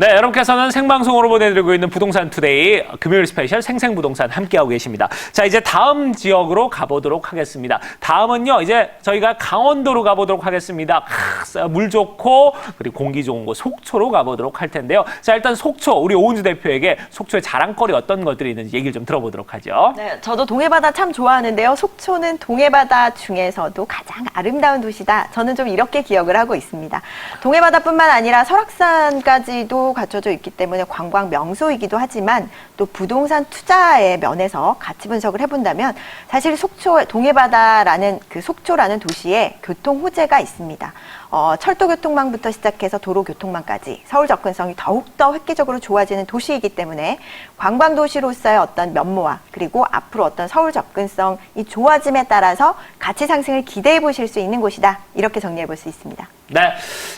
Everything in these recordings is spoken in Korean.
네, 여러분께서는 생방송으로 보내드리고 있는 부동산 투데이 금요일 스페셜 생생부동산 함께하고 계십니다. 자, 이제 다음 지역으로 가보도록 하겠습니다. 다음은요, 이제 저희가 강원도로 가보도록 하겠습니다. 크, 물 좋고 그리고 공기 좋은 곳 속초로 가보도록 할 텐데요. 자, 일단 속초 우리 오은주 대표에게 속초의 자랑거리 어떤 것들이 있는지 얘기를 좀 들어보도록 하죠. 네, 저도 동해바다 참 좋아하는데요. 속초는 동해바다 중에서도 가장 아름다운 도시다. 저는 좀 이렇게 기억을 하고 있습니다. 동해바다뿐만 아니라 설악산까지도 갖춰져 있기 때문에 관광 명소이기도 하지만 또 부동산 투자의 면에서 가치 분석을 해본다면 사실 속초 동해바다라는 그 속초라는 도시에 교통 호재가 있습니다. 어, 철도 교통망부터 시작해서 도로 교통망까지 서울 접근성이 더욱더 획기적으로 좋아지는 도시이기 때문에 관광 도시로서의 어떤 면모와 그리고 앞으로 어떤 서울 접근성 이 좋아짐에 따라서 가치 상승을 기대해 보실 수 있는 곳이다. 이렇게 정리해 볼 수 있습니다. 네.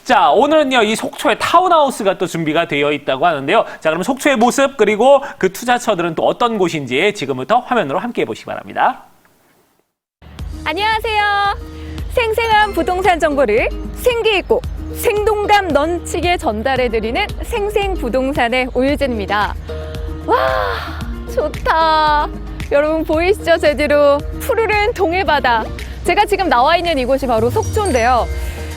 자, 오늘은요, 이 속초의 타운하우스가 또 준비가 되어 있다고 하는데요. 자, 그럼 속초의 모습, 그리고 그 투자처들은 또 어떤 곳인지 지금부터 화면으로 함께 보시기 바랍니다. 안녕하세요. 생생한 부동산 정보를 생기 있고 생동감 넘치게 전달해 드리는 생생 부동산의 오유진입니다. 와, 좋다. 여러분 보이시죠? 제대로 푸르른 동해바다. 제가 지금 나와 있는 이곳이 바로 속초인데요.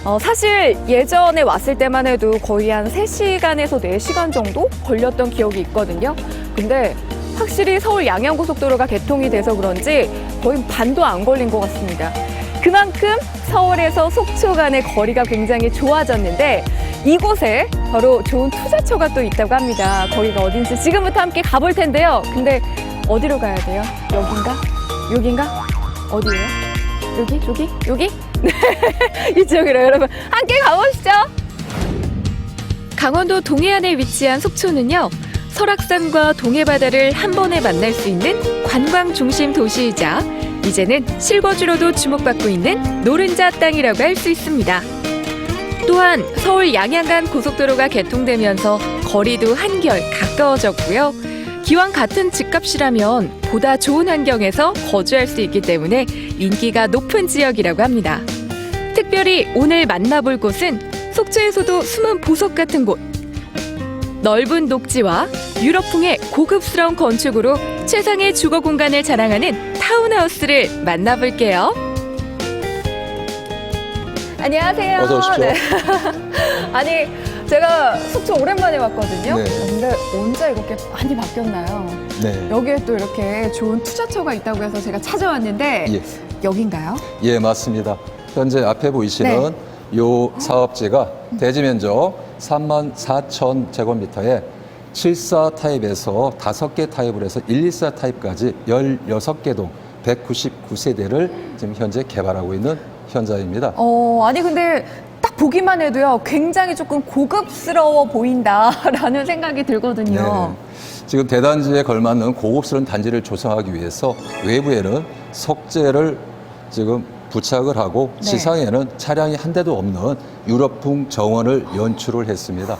어, 사실 예전에 왔을 때만 해도 거의 한 3시간에서 4시간 정도 걸렸던 기억이 있거든요. 근데 확실히 서울 양양고속도로가 개통이 돼서 그런지 거의 반도 안 걸린 것 같습니다. 그만큼 서울에서 속초 간의 거리가 굉장히 좋아졌는데 이곳에 바로 좋은 투자처가 또 있다고 합니다. 거기가 어딘지 지금부터 함께 가볼 텐데요. 근데 어디로 가야 돼요? 여긴가? 여긴가? 어디예요? 여기? 여기? 여기? 네, 이쪽으로 여러분 함께 가보시죠. 강원도 동해안에 위치한 속초는요. 설악산과 동해바다를 한 번에 만날 수 있는 관광 중심 도시이자 이제는 실거주로도 주목받고 있는 노른자 땅이라고 할 수 있습니다. 또한 서울 양양간 고속도로가 개통되면서 거리도 한결 가까워졌고요. 기왕 같은 집값이라면 보다 좋은 환경에서 거주할 수 있기 때문에 인기가 높은 지역이라고 합니다. 특별히 오늘 만나볼 곳은 속초에서도 숨은 보석 같은 곳. 넓은 녹지와 유럽풍의 고급스러운 건축으로 최상의 주거 공간을 자랑하는 타운하우스를 만나볼게요. 안녕하세요. 어서 오십시오. 네. 아니 제가 속초 오랜만에 왔거든요. 네. 근데 언제 이렇게 많이 바뀌었나요? 네. 여기에 또 이렇게 좋은 투자처가 있다고 해서 제가 찾아왔는데 예. 여긴가요? 예, 맞습니다. 현재 앞에 보이시는 네. 요 사업지가 대지 면적 3만 4천 제곱미터에 74 타입에서 5개 타입을 해서 124 타입까지 16개 동 199세대를 지금 현재 개발하고 있는 현장입니다. 어, 아니 근데 딱 보기만 해도요. 굉장히 조금 고급스러워 보인다라는 생각이 들거든요. 네. 지금 대단지에 걸맞는 고급스러운 단지를 조성하기 위해서 외부에는 석재를 지금 부착을 하고 네. 지상에는 차량이 한 대도 없는 유럽풍 정원을 연출을 했습니다.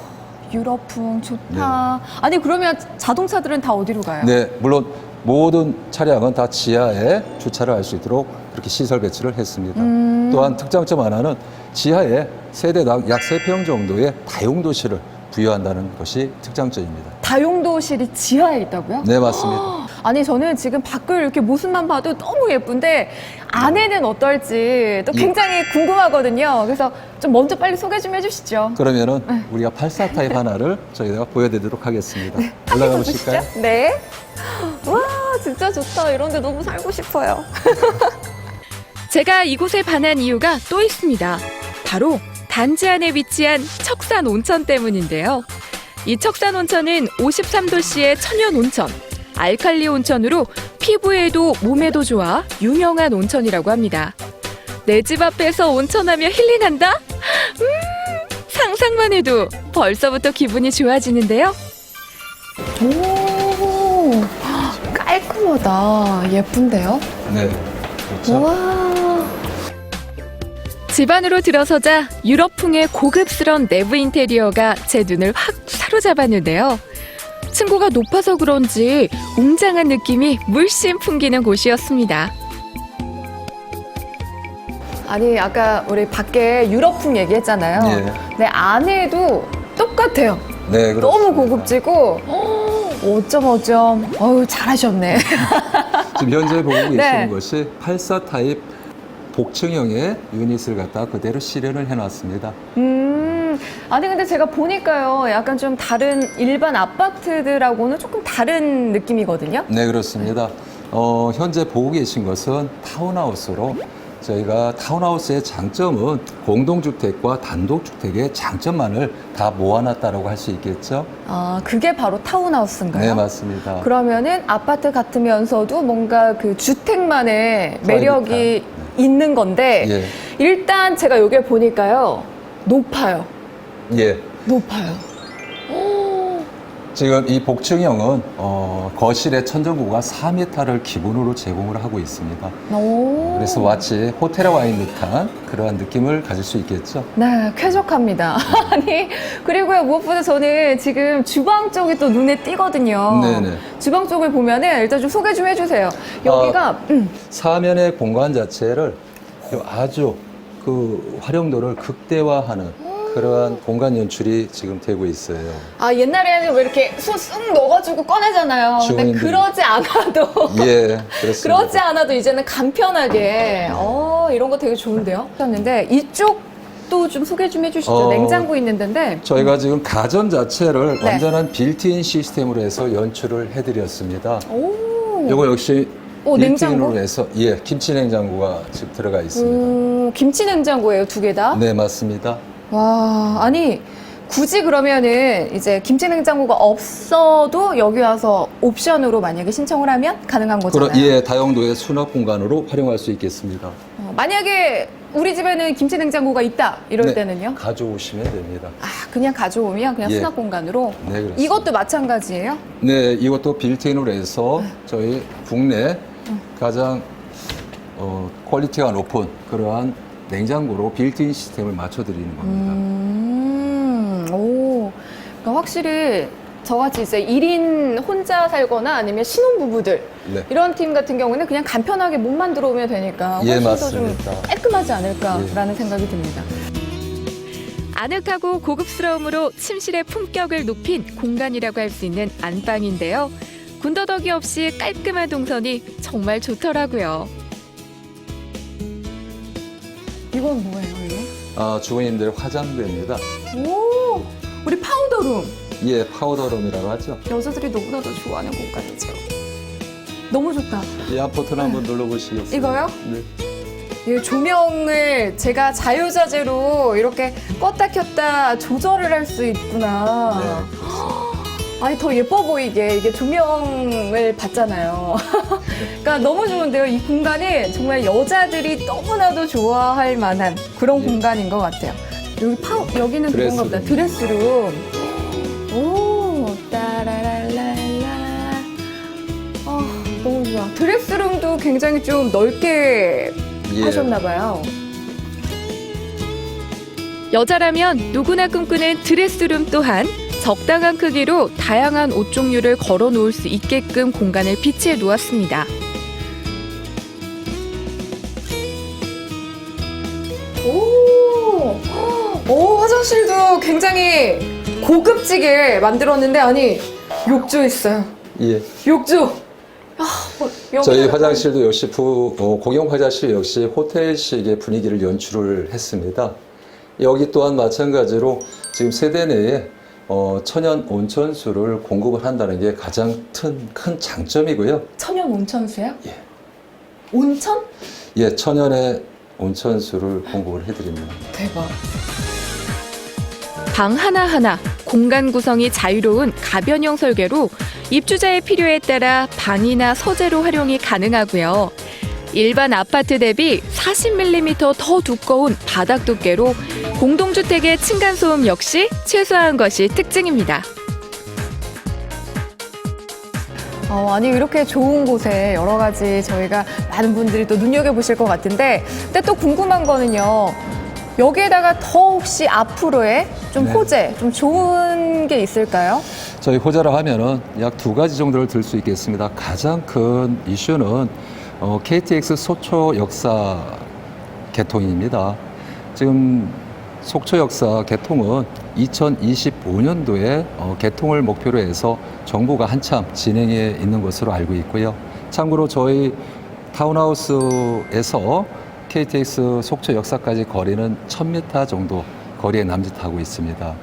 유럽풍 좋다. 아니 그러면 자동차들은 다 어디로 가요? 네, 물론 모든 차량은 다 지하에 주차를 할 수 있도록 그렇게 시설 배치를 했습니다. 음. 또한 특장점 하나는 지하에 세대당 약세평 정도의 다용도실을 부여한다는 것이 특장점입니다. 다용도실이 지하에 있다고요? 네, 맞습니다. 아니 저는 지금 밖을 이렇게 모습만 봐도 너무 예쁜데 안에는 어떨지 또 예. 굉장히 궁금하거든요. 그래서 좀 먼저 빨리 소개 좀 해주시죠. 그러면은 네. 우리가 84 타입 하나를 저희가 보여드리도록 하겠습니다. 올라가 보실까요? 보시죠. 네. 와 진짜 좋다. 이런데 너무 살고 싶어요. 제가 이곳에 반한 이유가 또 있습니다. 바로 단지 안에 위치한 척산 온천 때문인데요. 이 척산 온천은 53도씨의 천연 온천, 알칼리 온천으로 피부에도 몸에도 좋아 유명한 온천이라고 합니다. 내 집 앞에서 온천하며 힐링한다? 음, 상상만 해도 벌써부터 기분이 좋아지는데요. 오, 깔끔하다. 예쁜데요? 네, 그렇죠. 와. 집 안으로 들어서자 유럽풍의 고급스러운 내부 인테리어가 제 눈을 확 사로잡았는데요. 층고가 높아서 그런지 웅장한 느낌이 물씬 풍기는 곳이었습니다. 아니 아까 우리 밖에 유럽풍 얘기했잖아요. 예. 네 안에도 똑같아요. 네, 그렇습니다. 너무 고급지고 어쩜 어쩜 어우 잘하셨네. 지금 현재 보고 계시는 네. 것이 84 타입 복층형의 유닛을 갖다 그대로 실현을 해놨습니다. 음, 아니 근데 제가 보니까요, 약간 좀 다른 일반 아파트들하고는 조금 다른 느낌이거든요. 네, 그렇습니다. 어, 현재 보고 계신 것은 타운하우스로 저희가 타운하우스의 장점은 공동주택과 단독주택의 장점만을 다 모아놨다고 할 수 있겠죠? 아, 그게 바로 타운하우스인가요? 네, 맞습니다. 그러면은 아파트 같으면서도 뭔가 그 주택만의 매력이 프라이빗한, 있는 건데 예, 일단 제가 여기 보니까요 높아요. 예. 높아요. 지금 이 복층형은 어, 거실의 천정고가 4m를 기본으로 제공을 하고 있습니다. 오. 그래서 마치 호텔에 와 있는 듯한 그러한 느낌을 가질 수 있겠죠. 네, 쾌적합니다. 아니, 그리고요, 무엇보다 저는 지금 주방 쪽이 또 눈에 띄거든요. 네네. 주방 쪽을 보면은 일단 좀 소개 좀 해주세요. 여기가, 음, 사면의 공간 자체를 아주 그 활용도를 극대화하는 그러한 공간 연출이 지금 되고 있어요. 아, 옛날에는 왜 이렇게 손쓱 넣어가지고 꺼내잖아요. 근데. 그러지 않아도. 예, 그렇습니다. 그러지 않아도 이제는 간편하게. 어, 이런 거 되게 좋은데요? 하셨는데, 이쪽도 좀 소개 좀 해주시죠. 어, 냉장고 있는데. 저희가 지금 가전 자체를 네. 완전한 빌트인 시스템으로 해서 연출을 해드렸습니다. 오. 이거 역시 오, 빌트인으로 냉장고? 해서 예 김치 냉장고가 지금 들어가 있습니다. 음, 김치 냉장고예요, 두 개 다? 네 맞습니다. 와, 아니, 굳이 그러면은 이제 김치 냉장고가 없어도 여기 와서 옵션으로 만약에 신청을 하면 가능한 거잖아요. 그럼 예 다용도의 수납 공간으로 활용할 수 있겠습니다. 어, 만약에 우리 집에는 김치 냉장고가 있다 이럴 네, 때는요? 가져오시면 됩니다. 아, 그냥 가져오면 그냥 예. 수납 공간으로. 네 그렇습니다. 이것도 마찬가지예요? 네 이것도 빌트인으로 해서 저희 국내 가장 어, 퀄리티가 높은 그러한 냉장고로 빌트인 시스템을 맞춰드리는 겁니다. 음, 오. 그러니까 확실히 저같이 이제 1인 혼자 살거나 아니면 신혼부부들 네. 이런 팀 같은 경우는 그냥 간편하게 몸만 들어오면 되니까 예, 훨씬 더좀 맞습니다. 깔끔하지 않을까라는 생각이 듭니다. 아늑하고 고급스러움으로 침실의 품격을 높인 공간이라고 할 수 있는 안방인데요. 군더더기 없이 깔끔한 동선이 정말 좋더라고요. 이건 뭐예요, 이거? 아, 주부님들 화장대입니다. 오, 우리 파우더룸. 예 파우더룸이라고 하죠. 여자들이 너무나도 좋아하는 공간이죠. 너무 좋다. 이 아포트는 한번 눌러보시겠어요? 이거요? 네. 이 조명을 제가 자유자재로 이렇게 껐다 켰다 조절을 할 수 있구나. 네. 아니 더 예뻐 보이게 이게 조명을 받잖아요. 그러니까 너무 좋은데요. 이 공간이 정말 여자들이 너무나도 좋아할 만한 그런 예. 공간인 것 같아요. 여기 파 여기는 그건가 보다. 드레스룸. 드레스룸. 오 따라랄랄라. 아 너무 좋아. 드레스룸도 굉장히 좀 넓게 예. 하셨나 봐요. 여자라면 누구나 꿈꾸는 드레스룸 또한 적당한 크기로 다양한 옷 종류를 걸어 놓을 수 있게끔 공간을 비치해 놓았습니다. 오, 오 화장실도 굉장히 고급지게 만들었는데 아니 욕조 있어요. 예. 욕조. 아, 어, 여기는- 저희 화장실도 역시 부, 어, 공용 화장실 역시 호텔식의 분위기를 연출을 했습니다. 여기 또한 마찬가지로 지금 세대 내에 어, 천연 온천수를 공급을 한다는 게 가장 큰, 큰 장점이고요. 천연 온천수요? 예. 온천? 예, 천연의 온천수를 공급을 해드립니다. 대박. 방 하나하나 공간 구성이 자유로운 가변형 설계로 입주자의 필요에 따라 방이나 서재로 활용이 가능하고요. 일반 아파트 대비 40mm 더 두꺼운 바닥 두께로 공동주택의 층간소음 역시 최소화한 것이 특징입니다. 어, 아니 이렇게 좋은 곳에 여러 가지 저희가 많은 분들이 또 눈여겨보실 것 같은데 근데 또 궁금한 거는요 여기에다가 더 혹시 앞으로의 좀 네. 호재 좀 좋은 게 있을까요? 저희 호재라 하면은 약 두 가지 정도를 들 수 있겠습니다. 가장 큰 이슈는 어, KTX 속초 역사 개통입니다. 지금 속초 역사 개통은 2025년도에 어, 개통을 목표로 해서 정부가 한참 진행해 있는 것으로 알고 있고요. 참고로 저희 타운하우스에서 KTX 속초 역사까지 거리는 1000m 정도 거리에 남짓하고 있습니다.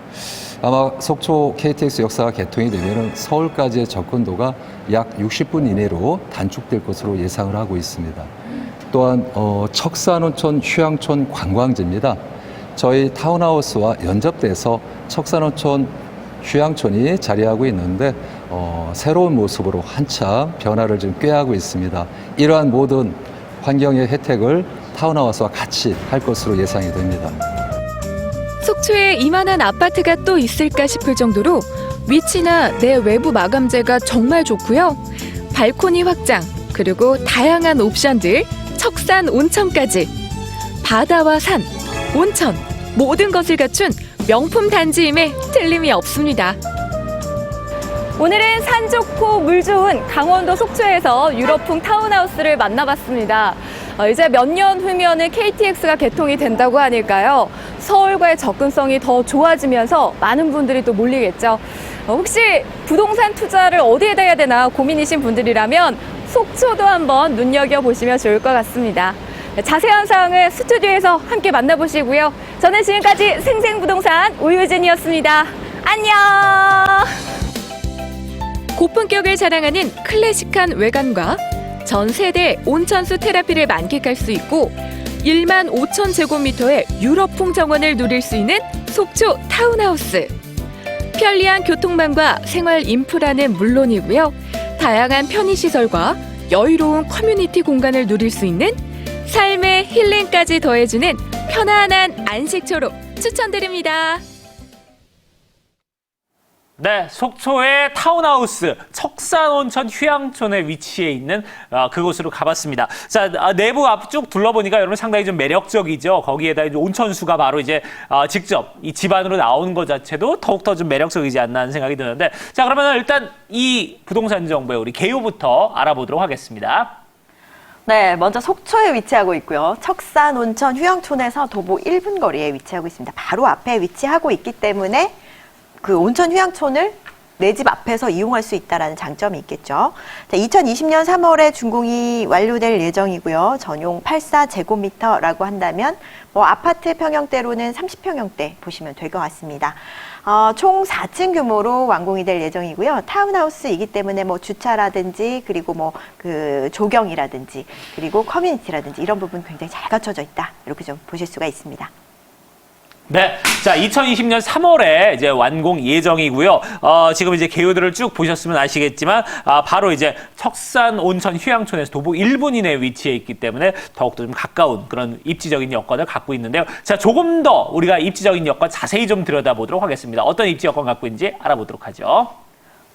아마 속초 KTX 역사가 개통이 되면 서울까지의 접근도가 약 60분 이내로 단축될 것으로 예상을 하고 있습니다. 또한 어, 척산온천 휴양촌 관광지입니다. 저희 타운하우스와 연접돼서 척산온천 휴양촌이 자리하고 있는데 어, 새로운 모습으로 한참 변화를 좀 꾀하고 있습니다. 이러한 모든 환경의 혜택을 타운하우스와 같이 할 것으로 예상이 됩니다. 속초에 이만한 아파트가 또 있을까 싶을 정도로 위치나 내 외부 마감재가 정말 좋고요. 발코니 확장, 그리고 다양한 옵션들, 척산 온천까지. 바다와 산, 온천, 모든 것을 갖춘 명품 단지임에 틀림이 없습니다. 오늘은 산 좋고 물 좋은 강원도 속초에서 유럽풍 타운하우스를 만나봤습니다. 어, 이제 몇 년 후면은 KTX가 개통이 된다고 하니까요. 서울과의 접근성이 더 좋아지면서 많은 분들이 또 몰리겠죠. 어, 혹시 부동산 투자를 어디에다 해야 되나 고민이신 분들이라면 속초도 한번 눈여겨보시면 좋을 것 같습니다. 자세한 사항은 스튜디오에서 함께 만나보시고요. 저는 지금까지 생생부동산 오유진이었습니다. 안녕! 고품격을 자랑하는 클래식한 외관과 전 세대 온천수 테라피를 만끽할 수 있고 1만 5천 제곱미터의 유럽풍 정원을 누릴 수 있는 속초 타운하우스. 편리한 교통망과 생활 인프라는 물론이고요. 다양한 편의시설과 여유로운 커뮤니티 공간을 누릴 수 있는 삶의 힐링까지 더해주는 편안한 안식처로 추천드립니다. 네, 속초의 타운하우스 척산온천 휴양촌에 위치해 있는 아, 그곳으로 가봤습니다. 자, 아, 내부 앞쪽 둘러보니까 여러분 상당히 좀 매력적이죠. 거기에다 이제 온천수가 바로 이제 아, 직접 이 집안으로 나오는 것 자체도 더욱더 좀 매력적이지 않나 하는 생각이 드는데 자, 그러면 일단 이 부동산 정보의 우리 개요부터 알아보도록 하겠습니다. 네, 먼저 속초에 위치하고 있고요. 척산 온천 휴양촌에서 도보 1분 거리에 위치하고 있습니다. 바로 앞에 위치하고 있기 때문에 그 온천 휴양촌을 내 집 앞에서 이용할 수 있다라는 장점이 있겠죠. 자, 2020년 3월에 준공이 완료될 예정이고요. 전용 84제곱미터라고 한다면 뭐 아파트 평형대로는 30평형대 보시면 될 것 같습니다. 어, 총 4층 규모로 완공이 될 예정이고요. 타운하우스이기 때문에 뭐 주차라든지 그리고 뭐 그 조경이라든지 그리고 커뮤니티라든지 이런 부분 굉장히 잘 갖춰져 있다. 이렇게 좀 보실 수가 있습니다. 네. 자, 2020년 3월에 이제 완공 예정이고요. 어, 지금 이제 개요들을 쭉 보셨으면 아시겠지만, 아, 바로 이제 척산 온천 휴양촌에서 도보 1분 이내에 위치해 있기 때문에 더욱더 좀 가까운 그런 입지적인 여건을 갖고 있는데요. 자, 조금 더 우리가 입지적인 여건 자세히 좀 들여다보도록 하겠습니다. 어떤 입지 여건 갖고 있는지 알아보도록 하죠.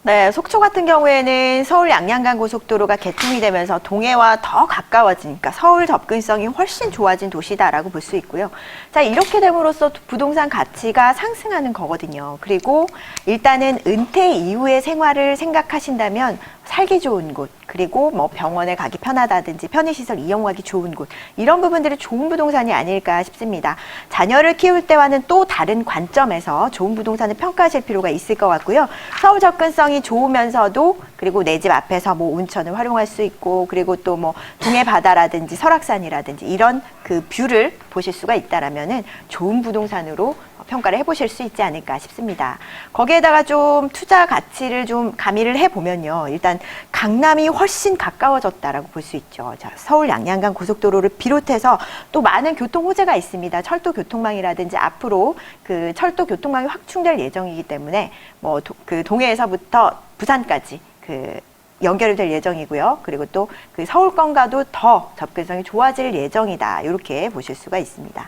네, 속초 같은 경우에는 서울 양양간 고속도로가 개통이 되면서 동해와 더 가까워지니까 서울 접근성이 훨씬 좋아진 도시다라고 볼 수 있고요. 자, 이렇게 됨으로써 부동산 가치가 상승하는 거거든요. 그리고 일단은 은퇴 이후의 생활을 생각하신다면 살기 좋은 곳, 그리고 뭐 병원에 가기 편하다든지 편의시설 이용하기 좋은 곳, 이런 부분들이 좋은 부동산이 아닐까 싶습니다. 자녀를 키울 때와는 또 다른 관점에서 좋은 부동산을 평가하실 필요가 있을 것 같고요. 서울 접근성이 좋으면서도 그리고 내 집 앞에서 뭐 온천을 활용할 수 있고 그리고 또 뭐 동해 바다라든지 설악산이라든지 이런 그 뷰를 보실 수가 있다라면은 좋은 부동산으로 평가를 해보실 수 있지 않을까 싶습니다. 거기에다가 좀 투자 가치를 좀 가미를 해보면요. 일단 강남이 훨씬 가까워졌다라고 볼 수 있죠. 자, 서울 양양간 고속도로를 비롯해서 또 많은 교통 호재가 있습니다. 철도 교통망이라든지 앞으로 그 철도 교통망이 확충될 예정이기 때문에 뭐 그 동해에서부터 부산까지 그 연결이 될 예정이고요. 그리고 또 그 서울권과도 더 접근성이 좋아질 예정이다. 이렇게 보실 수가 있습니다.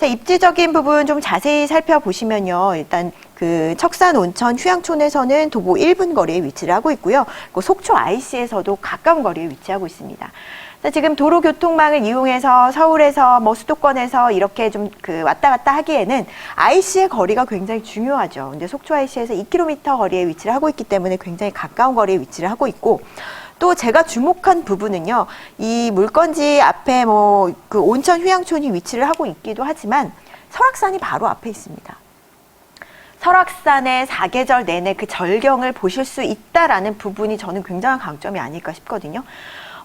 자, 입지적인 부분 좀 자세히 살펴보시면요. 일단 그 척산 온천 휴양촌에서는 도보 1분 거리에 위치를 하고 있고요. 그 속초 IC에서도 가까운 거리에 위치하고 있습니다. 자, 지금 도로 교통망을 이용해서 서울에서 뭐 수도권에서 이렇게 좀 그 왔다 갔다 하기에는 IC의 거리가 굉장히 중요하죠. 근데 속초 IC에서 2km 거리에 위치를 하고 있기 때문에 굉장히 가까운 거리에 위치를 하고 있고 또 제가 주목한 부분은요. 이 물건지 앞에 뭐 그 온천 휴양촌이 위치를 하고 있기도 하지만 설악산이 바로 앞에 있습니다. 설악산의 사계절 내내 그 절경을 보실 수 있다라는 부분이 저는 굉장한 강점이 아닐까 싶거든요.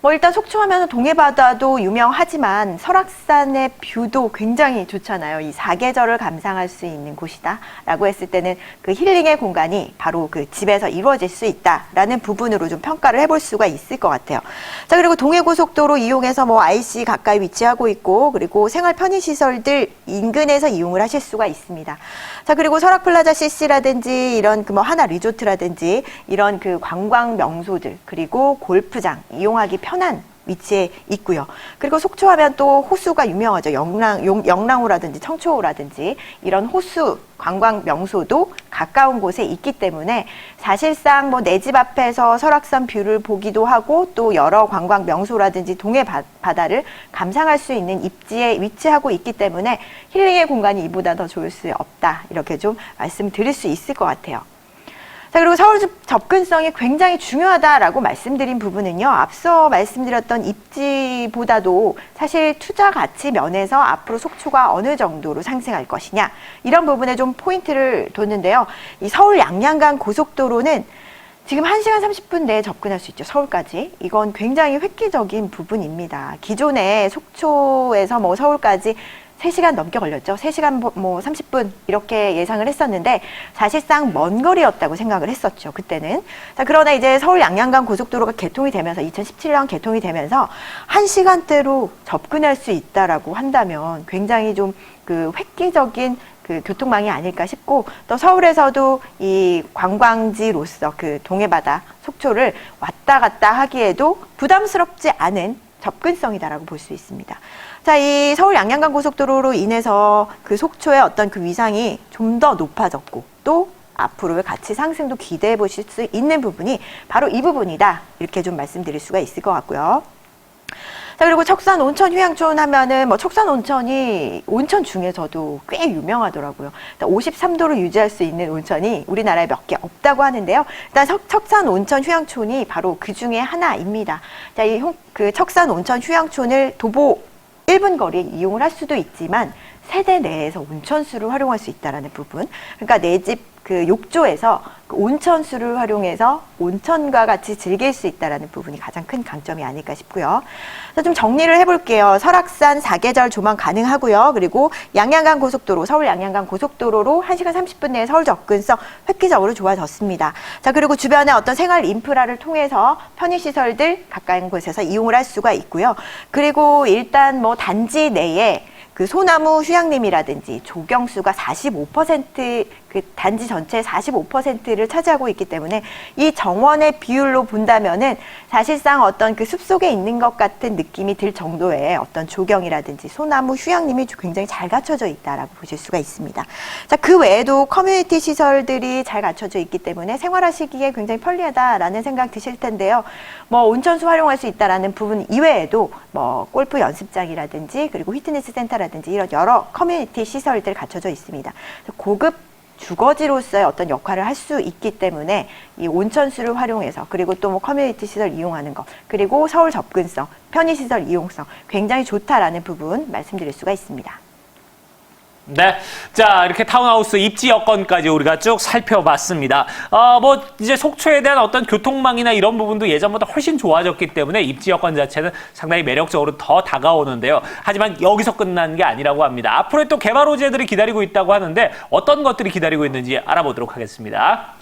뭐 일단 속초 하면 동해바다도 유명하지만 설악산의 뷰도 굉장히 좋잖아요. 이 사계절을 감상할 수 있는 곳이다라고 했을 때는 그 힐링의 공간이 바로 그 집에서 이루어질 수 있다라는 부분으로 좀 평가를 해볼 수가 있을 것 같아요. 자 그리고 동해고속도로 이용해서 뭐 IC 가까이 위치하고 있고 그리고 생활 편의 시설들 인근에서 이용을 하실 수가 있습니다. 자 그리고 설악플라자 CC라든지 이런 그 뭐 하나 리조트라든지 이런 그 관광 명소들 그리고 골프장 이용하기 편한 위치에 있고요. 그리고 속초하면 또 호수가 유명하죠. 영랑, 용- 영랑호라든지 청초호라든지 이런 호수 관광 명소도 가까운 곳에 있기 때문에 사실상 뭐 내 집 앞에서 설악산 뷰를 보기도 하고 또 여러 관광 명소라든지 동해 바, 바다를 감상할 수 있는 입지에 위치하고 있기 때문에 힐링의 공간이 이보다 더 좋을 수 없다. 이렇게 좀 말씀드릴 수 있을 것 같아요. 자, 그리고 서울 접- 접근성이 굉장히 중요하다라고 말씀드린 부분은요, 앞서 말씀드렸던 입지보다도 사실 투자 가치 면에서 앞으로 속초가 어느 정도로 상승할 것이냐, 이런 부분에 좀 포인트를 뒀는데요. 이 서울 양양간 고속도로는 지금 1시간 30분 내에 접근할 수 있죠, 서울까지. 이건 굉장히 획기적인 부분입니다. 기존에 속초에서 뭐 서울까지 3시간 넘게 걸렸죠. 3시간 뭐 30분 이렇게 예상을 했었는데 사실상 먼 거리였다고 생각을 했었죠. 그때는. 자, 그러나 이제 서울 양양간 고속도로가 개통이 되면서 2017년 개통이 되면서 1시간대로 접근할 수 있다라고 한다면 굉장히 좀 그 획기적인 그 교통망이 아닐까 싶고 또 서울에서도 이 관광지로서 그 동해바다 속초를 왔다 갔다 하기에도 부담스럽지 않은 접근성이다라고 볼 수 있습니다. 자, 이 서울 양양간 고속도로로 인해서 그 속초의 어떤 그 위상이 좀 더 높아졌고 또 앞으로의 가치 상승도 기대해 보실 수 있는 부분이 바로 이 부분이다. 이렇게 좀 말씀드릴 수가 있을 것 같고요. 자, 그리고 척산 온천 휴양촌 하면은 뭐 척산 온천이 온천 중에서도 꽤 유명하더라고요. 53도를 유지할 수 있는 온천이 우리나라에 몇 개 없다고 하는데요. 일단 석- 척산 온천 휴양촌이 바로 그 중에 하나입니다. 자, 이 홍- 그 척산 온천 휴양촌을 도보 1분 거리에 이용을 할 수도 있지만 세대 내에서 온천수를 활용할 수 있다라는 부분. 그러니까 내 집 그 욕조에서 그 온천수를 활용해서 온천과 같이 즐길 수 있다라는 부분이 가장 큰 강점이 아닐까 싶고요. 자, 좀 정리를 해볼게요. 설악산 사계절 조망 가능하고요. 그리고 양양간 고속도로, 서울 양양간 고속도로로 1시간 30분 내에 서울 접근성 획기적으로 좋아졌습니다. 자, 그리고 주변에 어떤 생활 인프라를 통해서 편의시설들 가까운 곳에서 이용을 할 수가 있고요. 그리고 일단 뭐 단지 내에 그 소나무 휴양림이라든지 조경수가 45% 그 단지 전체의 45%를 차지하고 있기 때문에 이 정원의 비율로 본다면은 사실상 어떤 그 숲속에 있는 것 같은 느낌이 들 정도의 어떤 조경이라든지 소나무 휴양림이 굉장히 잘 갖춰져 있다라고 보실 수가 있습니다. 자, 그 외에도 커뮤니티 시설들이 잘 갖춰져 있기 때문에 생활하시기에 굉장히 편리하다라는 생각 드실 텐데요. 뭐 온천수 활용할 수 있다라는 부분 이외에도 뭐 골프 연습장이라든지 그리고 피트니스 센터라든지 이런 여러 커뮤니티 시설들 갖춰져 있습니다. 고급 주거지로서의 어떤 역할을 할 수 있기 때문에 이 온천수를 활용해서 그리고 또 뭐 커뮤니티 시설 이용하는 것 그리고 서울 접근성, 편의시설 이용성 굉장히 좋다라는 부분 말씀드릴 수가 있습니다. 네. 자, 이렇게 타운하우스 입지 여건까지 우리가 쭉 살펴봤습니다. 어, 뭐, 이제 속초에 대한 어떤 교통망이나 이런 부분도 예전보다 훨씬 좋아졌기 때문에 입지 여건 자체는 상당히 매력적으로 더 다가오는데요. 하지만 여기서 끝난 게 아니라고 합니다. 앞으로 또 개발 호재들이 기다리고 있다고 하는데 어떤 것들이 기다리고 있는지 알아보도록 하겠습니다.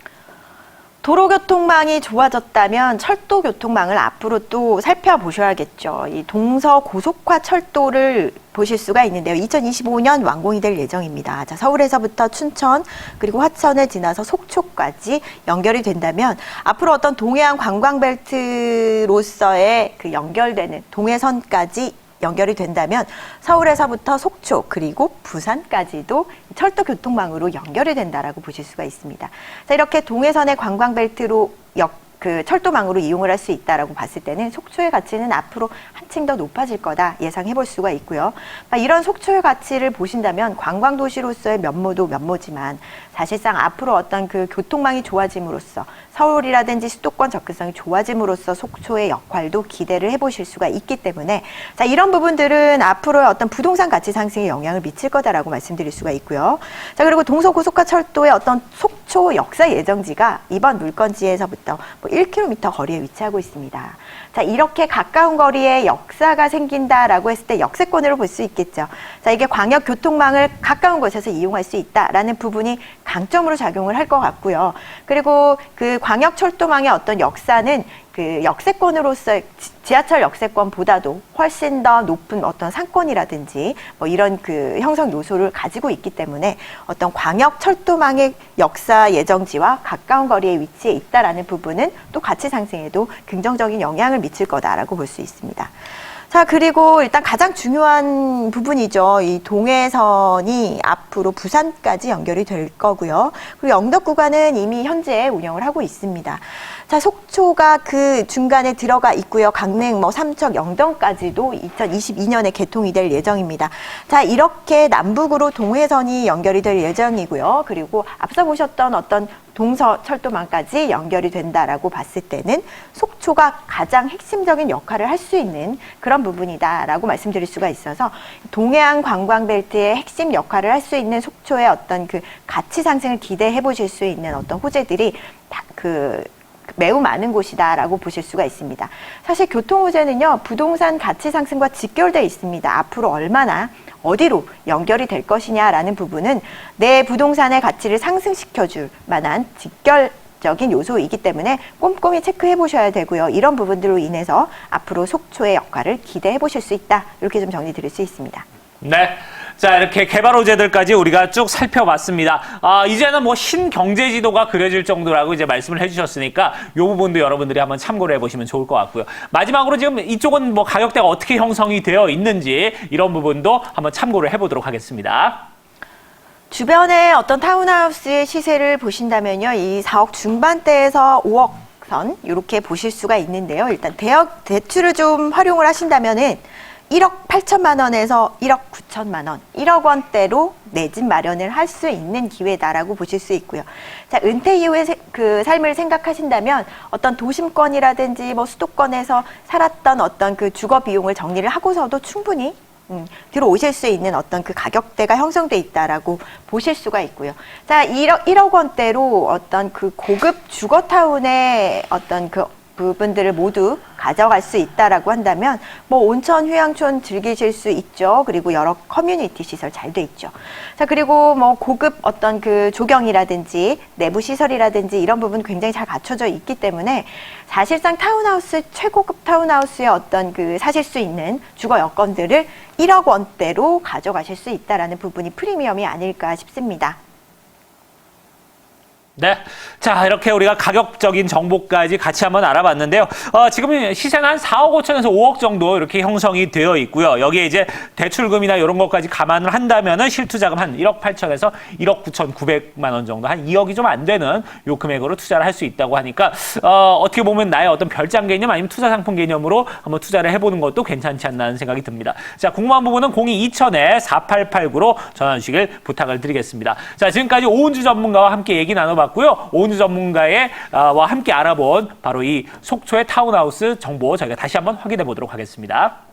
도로교통망이 좋아졌다면 철도 교통망을 앞으로 또 살펴보셔야겠죠. 이 동서 고속화 철도를 보실 수가 있는데요. 2025년 완공이 될 예정입니다. 자, 서울에서부터 춘천 그리고 화천을 지나서 속초까지 연결이 된다면 앞으로 어떤 동해안 관광벨트로서의 그 연결되는 동해선까지 연결이 된다면 서울에서부터 속초 그리고 부산까지도 철도 교통망으로 연결이 된다라고 보실 수가 있습니다. 자, 이렇게 동해선의 관광벨트로 역 그 철도망으로 이용을 할 수 있다라고 봤을 때는 속초의 가치는 앞으로 한층 더 높아질 거다 예상해 볼 수가 있고요. 아, 이런 속초의 가치를 보신다면 관광 도시로서의 면모도 면모지만 사실상 앞으로 어떤 그 교통망이 좋아짐으로써 서울이라든지 수도권 접근성이 좋아짐으로써 속초의 역할도 기대를 해보실 수가 있기 때문에 자 이런 부분들은 앞으로의 어떤 부동산 가치 상승에 영향을 미칠 거다라고 말씀드릴 수가 있고요. 자 그리고 동서고속화 철도의 어떤 속초 역사 예정지가 이번 물건지에서부터 뭐 1km 거리에 위치하고 있습니다. 자 이렇게 가까운 거리에 역사가 생긴다라고 했을 때 역세권으로 볼 수 있겠죠. 자 이게 광역 교통망을 가까운 곳에서 이용할 수 있다라는 부분이 강점으로 작용을 할 것 같고요. 그리고 그 광역 철도망의 어떤 역사는 그 역세권으로서 지- 지하철 역세권보다도 훨씬 더 높은 어떤 상권이라든지 뭐 이런 그 형성 요소를 가지고 있기 때문에 어떤 광역 철도망의 역사 예정지와 가까운 거리에 위치해 있다라는 부분은 또 가치 상승에도 긍정적인 영향을 미칠 거다라고 볼 수 있습니다. 자, 그리고 일단 가장 중요한 부분이죠. 이 동해선이 앞으로 부산까지 연결이 될 거고요. 그리고 영덕 구간은 이미 현재 운영을 하고 있습니다. 자, 속초가 그 중간에 들어가 있고요. 강릉, 뭐 삼척, 영동까지도 2022년에 개통이 될 예정입니다. 자, 이렇게 남북으로 동해선이 연결이 될 예정이고요. 그리고 앞서 보셨던 어떤 동서 철도망까지 연결이 된다라고 봤을 때는 속초가 가장 핵심적인 역할을 할 수 있는 그런 부분이다라고 말씀드릴 수가 있어서 동해안 관광벨트의 핵심 역할을 할 수 있는 속초의 어떤 그 가치 상승을 기대해 보실 수 있는 어떤 호재들이 다그 매우 많은 곳이다라고 보실 수가 있습니다. 사실 교통 호재는요 부동산 가치 상승과 직결되어 있습니다. 앞으로 얼마나 어디로 연결이 될 것이냐라는 부분은 내 부동산의 가치를 상승시켜 줄 만한 직결 적인 요소이기 때문에 꼼꼼히 체크해 보셔야 되고요. 이런 부분들로 인해서 앞으로 속초의 역할을 기대해 보실 수 있다. 이렇게 좀 정리 드릴 수 있습니다. 네. 자, 이렇게 개발 호재들까지 우리가 쭉 살펴봤습니다. 아, 이제는 뭐 신경제 지도가 그려질 정도라고 이제 말씀을 해주셨으니까 이 부분도 여러분들이 한번 참고를 해보시면 좋을 것 같고요. 마지막으로 지금 이쪽은 뭐 가격대가 어떻게 형성이 되어 있는지 이런 부분도 한번 참고를 해보도록 하겠습니다. 주변에 어떤 타운하우스의 시세를 보신다면요. 이 4억 중반대에서 5억 선 이렇게 보실 수가 있는데요. 일단 대역 대출을 좀 활용을 하신다면은 1억 8천만 원에서 1억 9천만 원, 1억 원대로 내 집 마련을 할 수 있는 기회다라고 보실 수 있고요. 자, 은퇴 이후의 세- 그 삶을 생각하신다면 어떤 도심권이라든지 뭐 수도권에서 살았던 어떤 그 주거 비용을 정리를 하고서도 충분히 음, 들어오실 수 있는 어떤 그 가격대가 형성돼 있다라고 보실 수가 있고요. 자, 1억, 1억 원대로 어떤 그 고급 주거타운의 어떤 그 부분들을 모두 가져갈 수 있다라고 한다면 뭐 온천 휴양촌 즐기실 수 있죠. 그리고 여러 커뮤니티 시설 잘 돼 있죠. 자, 그리고 뭐 고급 어떤 그 조경이라든지 내부 시설이라든지 이런 부분 굉장히 잘 갖춰져 있기 때문에 사실상 타운하우스 최고급 타운하우스의 어떤 그 사실 수 있는 주거 여건들을 1억 원대로 가져가실 수 있다라는 부분이 프리미엄이 아닐까 싶습니다. 네. 자, 이렇게 우리가 가격적인 정보까지 같이 한번 알아봤는데요. 어, 지금 시세는 한 4억 5천에서 5억 정도 이렇게 형성이 되어 있고요. 여기에 이제 대출금이나 이런 것까지 감안을 한다면은 실투자금 한 1억 8천에서 1억 9천 9백만 원 정도, 한 2억이 좀 안 되는 요 금액으로 투자를 할 수 있다고 하니까, 어, 어떻게 보면 나의 어떤 별장 개념 아니면 투자 상품 개념으로 한번 투자를 해보는 것도 괜찮지 않나 하는 생각이 듭니다. 자, 궁금한 부분은 02 2000에 4889로 전화 주시길 부탁을 드리겠습니다. 자, 지금까지 오은주 전문가와 함께 얘기 나눠봤 고요. 오은주 전문가의 아, 와 함께 알아본 바로 이 속초의 타운하우스 정보 저희가 다시 한번 확인해 보도록 하겠습니다.